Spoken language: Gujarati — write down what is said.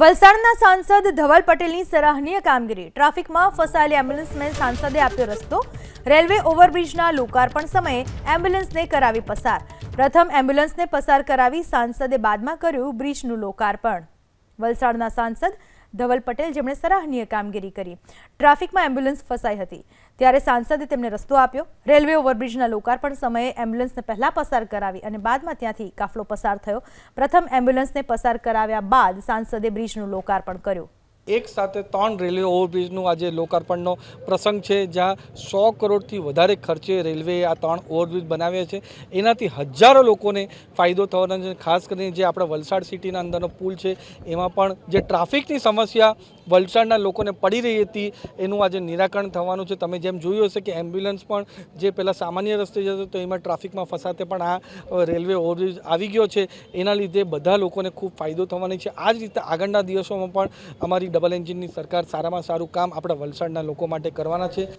વલસાડના સાંસદ ધવલ પટેલની સરાહનીય કામગીરી. ટ્રાફિકમાં ફસાયેલી એમ્બ્યુલન્સમેન સાંસદે આપ્યો રસ્તો. રેલવે ઓવરબ્રિજના લોકાર્પણ સમયે એમ્બ્યુલન્સને કરાવી પસાર. પ્રથમ એમ્બ્યુલન્સને પસાર કરાવી સાંસદે બાદમાં કર્યું બ્રિજનું લોકાર્પણ. વલસાડના સાંસદ ધવલ પટેલ જેમણે સરાહનીય કામગીરી કરી. ટ્રાફિકમાં એમ્બ્યુલન્સ ફસાઈ હતી. ત્યારે સાંસદે તેમને રસ્તો આપ્યો. રેલવે ઓવરબ્રિજના લોકાર્પણ સમયે એમ્બ્યુલન્સને પહેલા પસાર કરાવી અને બાદમાં ત્યાંથી કાફલો પસાર થયો. પ્રથમ એમ્બ્યુલન્સને પસાર કરાવ્યા બાદ સાંસદે બ્રિજનું લોકાર્પણ કર્યું. એક સાથે ત્રણ રેલવે ઓવરબ્રિજનું આજે લોકાર્પણનો પ્રસંગ છે, જ્યાં સો કરોડથી વધારે ખર્ચે રેલવે આ ત્રણ ઓવરબ્રિજ બનાવ્યા છે. એનાથી હજારો લોકોને ફાયદો થવાનો છે, ખાસ કરીને જે આપણા વલસાડ સિટીના અંદરનો પુલ છે, એમાં પણ જે ટ્રાફિકની સમસ્યા વલસાડના લોકોને પડી રહી હતી, એનું આજે નિરાકરણ થવાનું છે. તમે જેમ જોયું હશે કે એમ્બ્યુલન્સ પણ જે પહેલાં સામાન્ય રસ્તે જતો તો એમાં ટ્રાફિકમાં ફસાતે પણ આ રેલવે ઓવરબ્રિજ આવી ગયો છે. એના લીધે બધા લોકોને ખૂબ ફાયદો થવાની છે. આ જ રીતે આગળના દિવસોમાં પણ અમારી ડબલ એન્જિનની સરકાર સારામાં સારું કામ આપણા વલસાડના લોકો માટે કરવાના છે.